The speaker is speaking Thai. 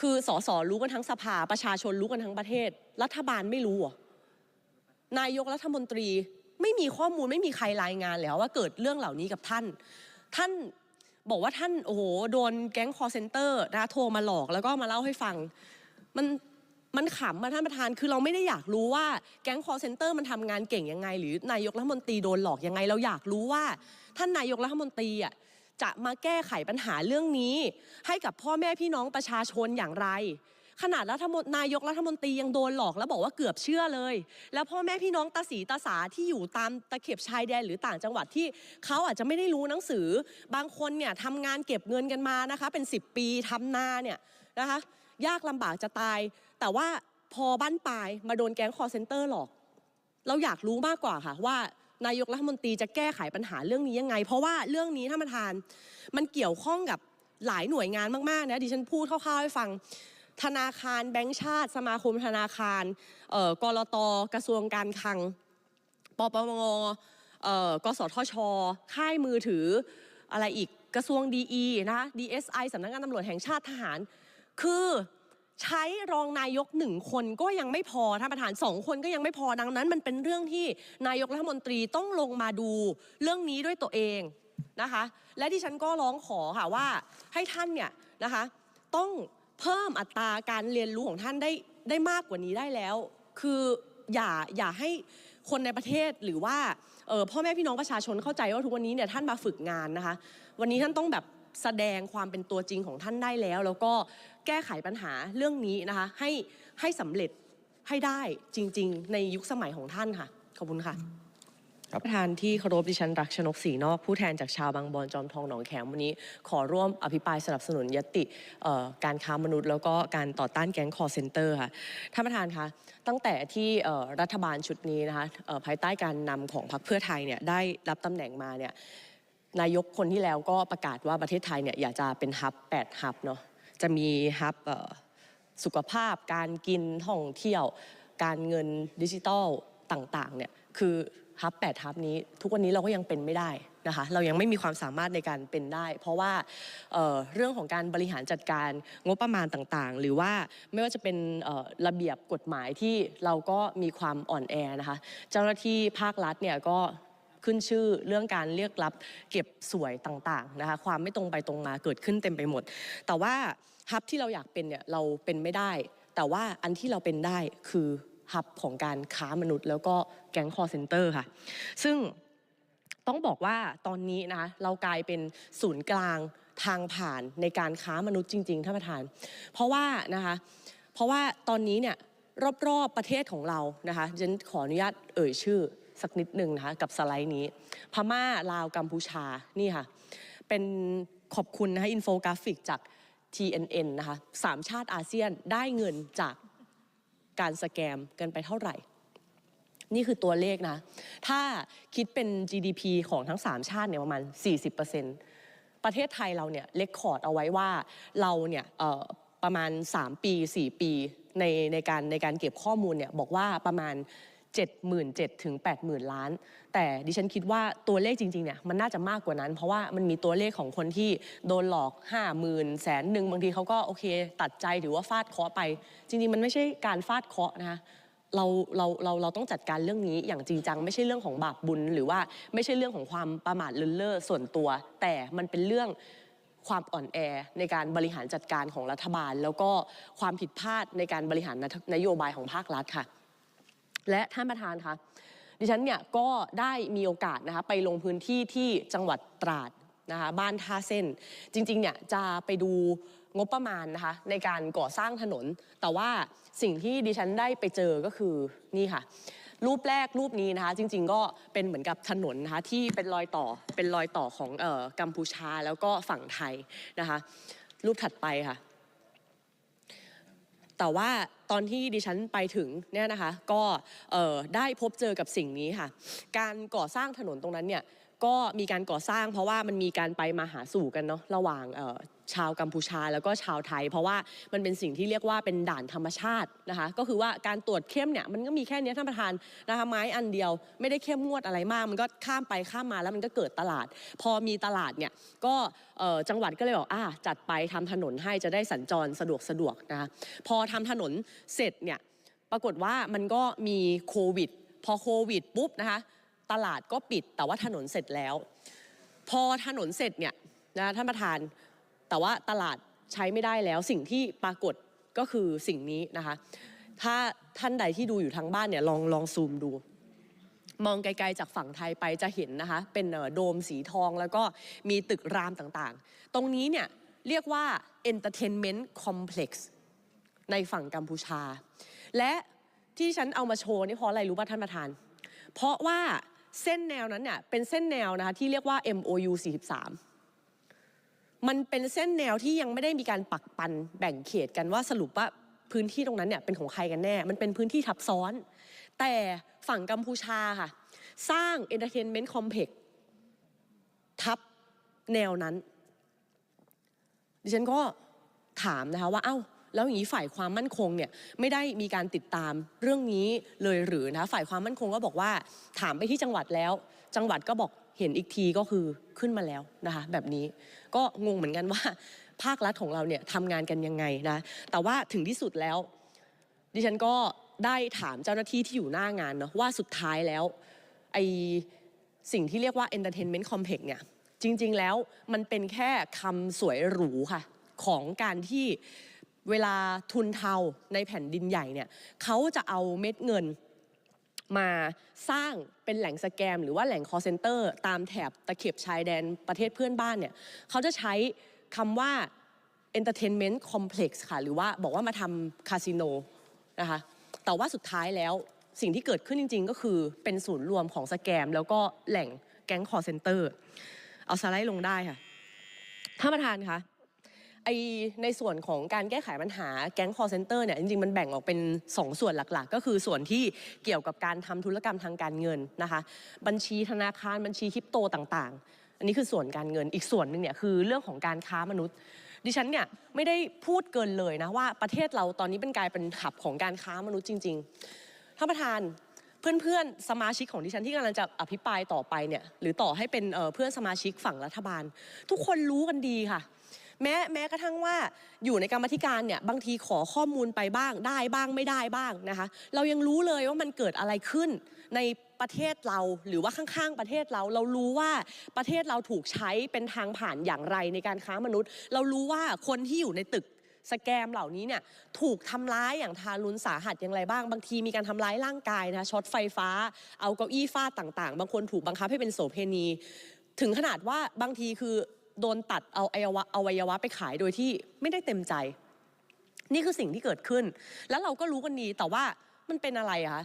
คือสสรู้กันทั้งสภาประชาชนรู้กันทั้งประเทศ รัฐบาลไม่รู้เหรอนายกรัฐมนตรีไม่มีข้อมูลไม่มีใครรายงานเลยเหรอว่าเกิดเรื่องเหล่านี้กับท่าน ท่านบอกว่าท่านโอ้โหโดนแก๊งคอร์เซนเตอร์นะโทรมาหลอกแล้วก็มาเล่าให้ฟัง มันมันขำมาท่านประธานคือเราไม่ได้อยากรู้ว่าแก๊งคอร์เซนเตอร์มันทำงานเก่งยังไง หรือนายกรัฐมนตรีโดนหลอกยังไง เราอยากรู้ว่า ท่านนายกรัฐมนตรีอะ จะมาแก้ไขปัญหาเรื่องนี้ ให้กับพ่อแม่พี่น้องประชาชนอย่างไร ขนาดรัฐมนนายกรัฐมนตรียังโดนหลอกแล้วบอกว่าเกือบเชื่อเลย แล้วพ่อแม่พี่น้องตาสีตาสาที่อยู่ตามตะเข็บชายแดนหรือต่างจังหวัดที่เขาอาจจะไม่ได้รู้หนังสือ บางคนเนี่ยทำงานเก็บเงินกันมานะคะ เป็น 10 ปีทำนาเนี่ยนะคะยากลำบากจะตาย แต่ว่าพอบ้านปลายมาโดนแก๊งคอร์เซนเตอร์หลอก เราอยากรู้มากกว่าค่ะว่า นายกรัฐมนตรีจะแก้ไขปัญหาเรื่องนี้ยังไง เพราะว่าเรื่องนี้ท่านประธาน มันเกี่ยวข้องกับหลายหน่วยงานมากๆนะดิฉันพูดคร่าวๆให้ฟังธนาคารแบงก์ชาติ สมาคมธนาคารเอ่อกรตกระทรวงการคลังปปงกสทช ค่ายมือถืออะไรอีกกระทรวงดีนะคะ DSI สำนักงานตำรวจแห่งชาติทหาร คือ ใช้รองนายกหนึ่งคนก็ยังไม่พอท่านประธานสองคนก็ยังไม่พอดังนั้น มันเป็นเรื่องที่นายกรัฐมนตรีต้องลงมาดูเรื่องนี้ด้วยตัวเองนะคะ และที่ฉันก็ร้องขอค่ะว่าให้ท่านเนี่ยนะคะ ต้องเพิ่มอัตราการเรียนรู้ของท่านได้ได้มากกว่านี้ได้แล้ว คืออย่าอย่าให้คนในประเทศหรือว่าออพ่อแม่พี่น้องประชาชนเข้าใจว่าทุกวันนี้เนี่ยท่านมาฝึกงานนะคะ วันนี้ท่านต้องแบบแสดงความเป็นตัวจริงของท่านได้แล้ว แล้วก็ แก้ไขปัญหาเรื่องนี้นะคะให้ให้สำเร็จให้ได้จริง ๆ ในยุคสมัยของท่านค่ะขอบคุณค่ะครับประธานที่เคารพดิฉันรักชนกศรีนอกผู้แทนจากชาวบางบอนจอมทองหนองแขมวันนี้ ขอร่วมอภิปรายสนับสนุนยติเอ่อการค้ามนุษย์ แล้วก็การต่อต้านแก๊งคอร์เซนเตอร์ค่ะท่านประธานคะตั้งแต่ที่เอ่อรัฐบาลชุดนี้นะคะเอ่อภายใต้การนำของพรรคเพื่อไทยเนี่ยได้รับตำแหน่งมาเนี่ยนายกคนที่แล้วก็ประกาศว่าประเทศไทยเนี่ยอยากจะเป็นฮับ8ฮับเนาะ จะมีฮับสุขภาพ การกินท่องเที่ยว การเงินดิจิทัลต่างๆเนี่ยคือฮับแปดฮับนี้ทุกวันนี้เราก็ยังเป็นไม่ได้นะคะเรายังไม่มีความสามารถในการเป็นได้ เพราะว่าเเรื่องของการบริหารจัดการงบประมาณต่างๆ หรือว่าไม่ว่าจะเป็นระเบียบกฎหมายที่เราก็มีความอ่อนแอนะคะเจ้าหน้าที่ภาครัฐเนี่ยก็ ขึ้นชื่อเรื่องการเรียกรับเก็บสวยต่างๆนะคะความไม่ตรงไปตรงมาเกิดขึ้นเต็มไปหมด แต่ว่าฮับที่เราอยากเป็นเนี่ยเราเป็นไม่ได้ แต่ว่าอันที่เราเป็นได้คือฮับของการค้ามนุษย์ แล้วก็แก๊งคอร์เซนเตอร์ค่ะ ซึ่งต้องบอกว่าตอนนี้นะคะเรากลายเป็นศูนย์กลางทางผ่านในการค้ามนุษย์จริงๆท่านประธาน เพราะว่านะคะเพราะว่าตอนนี้เนี่ยรอบๆประเทศของเรานะคะฉันขออนุญาตเอ่ยชื่อ สักนิดหนึ่งนะคะกับสไลด์นี้ พม่าลาวกัมพูชานี่ค่ะ เป็นขอบคุณนะคะอินโฟกราฟิกจาก TNN นะคะสามชาติอาเซียนได้เงินจากการสแกมกันไปเท่าไหร่ นี่คือตัวเลขนะ ถ้าคิดเป็น GDP ของทั้ง 3 ชาติเนี่ยประมาณ 40%ประเทศไทยเราเนี่ยเลคคอร์ดเอาไว้ว่าเราเนี่ยประมาณ 3 ปี 4 ปีในในการในการเก็บข้อมูลเนี่ยบอกว่าประมาณ 77,000ถึง80,000 ล้าน แต่ดิฉันคิดว่าตัวเลขจริงๆเนี่ยมันน่าจะมากกว่านั้น เพราะว่ามันมีตัวเลขของคนที่โดนหลอก 50,000แสนหนึ่งบางทีเขาก็โอเค ตัดใจถือว่าฟาดเคาะไป จริงๆ มันไม่ใช่การฟาดเคาะนะคะเราเราเราเราต้องจัดการเรื่องนี้อย่างจริงจัง ไม่ใช่เรื่องของบาปบุญ หรือว่าไม่ใช่เรื่องของความประมาทเลินเล่อส่วนตัว แต่มันเป็นเรื่องความอ่อนแอในการบริหารจัดการของรัฐบาล แล้วก็ความผิดพลาดในการบริหารนโยบายของภาครัฐค่ะ และท่านประธานคะดิฉันเนี่ยก็ได้มีโอกาสนะคะไปลงพื้นที่ที่จังหวัดตราดนะคะบ้านท่าเส้น จริงๆเนี่ยจะไปดูงบประมาณนะคะในการก่อสร้างถนน แต่ว่าสิ่งที่ดิฉันได้ไปเจอก็คือนี่ค่ะ รูปแรกรูปนี้นะคะ จริง ๆ ก็เป็นเหมือนกับถนนนะคะที่เป็นรอยต่อเป็นรอยต่อของเอ่อกัมพูชาแล้วก็ฝั่งไทยนะคะ รูปถัดไปค่ะ แต่ว่า ตอนที่ดิฉันไปถึงเนี่ยนะคะก็ได้พบเจอกับสิ่งนี้ค่ะ การก่อสร้างถนนตรงนั้นเนี่ยก็มีการก่อสร้างเพราะว่ามันมีการไปมาหาสู่กันเนาะระหว่าง ชาวกัมพูชาแล้วก็ชาวไทย เพราะว่ามันเป็นสิ่งที่เรียกว่าเป็นด่านธรรมชาตินะคะก็คือว่าการตรวจเข้มเนี่ยมันก็มีแค่นี้ท่านประธานนะคะไม้อันเดียวไม่ได้เข้มงวดอะไรมาก มันก็ข้ามไปข้ามมาแล้วมันก็เกิดตลาด พอมีตลาดเนี่ยก็จังหวัดก็เลยบอกอ่าจัดไปทำถนนให้จะได้สัญจรสะดวกสะดวกนะคะพอทำถนนเสร็จเนี่ยปรากฏว่ามันก็มีโควิด พอโควิดปุ๊บนะคะตลาดก็ปิดแต่ว่าถนนเสร็จแล้ว พอถนนเสร็จเนี่ยนะท่านประธาน แต่ว่าตลาดใช้ไม่ได้แล้วสิ่งที่ปรากฏก็คือสิ่งนี้นะคะ ถ้าท่านใดที่ดูอยู่ทางบ้านเนี่ยลองลองซูมดู มองไกลๆจากฝั่งไทยไปจะเห็นนะคะ เป็นโดมสีทองแล้วก็มีตึกรามต่างๆ ตรงนี้เนี่ยเรียกว่า Entertainment Complex ในฝั่งกัมพูชา และที่ฉันเอามาโชว์นี่เพราะอะไรรู้ป่ะท่านประธาน เพราะว่าเส้นแนวนั้นเนี่ยเป็นเส้นแนวนะคะที่เรียกว่า MOU 43 มันเป็นเส้นแนวที่ยังไม่ได้มีการปักปันแบ่งเขตกันว่าสรุปว่าพื้นที่ตรงนั้นเนี่ยเป็นของใครกันแน่ มันเป็นพื้นที่ทับซ้อน แต่ฝั่งกัมพูชาค่ะ สร้าง Entertainment Complex ทับแนวนั้น ดิฉันก็ถามนะคะว่าเอ้า แล้วอย่างนี้ฝ่ายความมั่นคงเนี่ยไม่ได้มีการติดตามเรื่องนี้เลยหรือนะฝ่ายความมั่นคงก็บอกว่าถามไปที่จังหวัดแล้ว จังหวัดก็บอกเห็นอีกทีก็คือขึ้นมาแล้วนะคะแบบนี้ก็งงเหมือนกันว่า ภาครัฐของเราเนี่ยทำงานกันยังไงนะแต่ว่าถึงที่สุดแล้ว ดิฉันก็ได้ถามเจ้าหน้าที่ที่อยู่หน้างานเนาะว่าสุดท้ายแล้วไอสิ่งที่เรียกว่า entertainment complex เนี่ยจริง ๆ แล้วมันเป็นแค่คำสวยหรูค่ะ ของการที่ เวลาทุนเทาในแผ่นดินใหญ่เนี่ยเขาจะเอาเม็ดเงินมาสร้างเป็นแหล่งสแกม หรือว่าแหล่ง call center ตามแถบตะเข็บชายแดนประเทศเพื่อนบ้านเนี่ยเขาจะใช้คำว่า entertainment complex ค่ะ หรือว่าบอกว่ามาทำคาสิโนนะคะแต่ว่าสุดท้ายแล้วสิ่งที่เกิดขึ้นจริง ๆ ก็คือเป็นศูนย์รวมของสแกม แล้วก็แหล่งแก๊ง call center เอาสไลด์ลงได้ค่ะท่านประธานคะ ไอในส่วนของการแก้ไขปัญหาแก๊ง call center เนี่ยจริงๆ มันแบ่งออกเป็น 2 ส่วนหลักๆ ก็คือส่วนที่เกี่ยวกับการทำธุรกรรมทางการเงินนะคะ บัญชีธนาคารบัญชีคริปโตต่างๆ อันนี้คือส่วนการเงินอีกส่วนหนึ่งเนี่ยคือเรื่องของการค้ามนุษย์ ดิฉันเนี่ยไม่ได้พูดเกินเลยนะว่าประเทศเราตอนนี้เป็นกลายเป็นหับของการค้ามนุษย์จริงๆท่านประธานเพื่อนๆสมาชิกของดิฉันที่กำลังจะอภิปรายต่อไปเนี่ยหรือต่อให้เป็นเพื่อนสมาชิกฝั่งรัฐบาล ทุกคนรู้กันดีค่ะ แม้แม้กระทั่งว่าอยู่ในกรรมาธิการเนี่ยบางทีขอข้อมูลไปบ้างได้บ้างไม่ได้บ้างนะคะเรายังรู้เลยว่ามันเกิดอะไรขึ้นในประเทศเราหรือว่าข้างๆ ประเทศเราเรารู้ว่าประเทศเราถูกใช้เป็นทางผ่านอย่างไรในการค้ามนุษย์ เรารู้ว่าคนที่อยู่ในตึกสแกมเหล่านี้เนี่ยถูกทำร้ายอย่างทารุณสาหัสอย่างไรบ้าง บางทีมีการทำร้ายร่างกายนะช็อตไฟฟ้า เอาเก้าอี้ฟาดต่างๆ บางคนถูกบังคับให้เป็นโสเพณี ถึงขนาดว่าบางทีคือ โดนตัดเอาอวัยวะอวัยวะไปขายโดยที่ไม่ได้เต็มใจ นี่คือสิ่งที่เกิดขึ้น แล้วเราก็รู้กันดีแต่ว่ามันเป็นอะไรคะ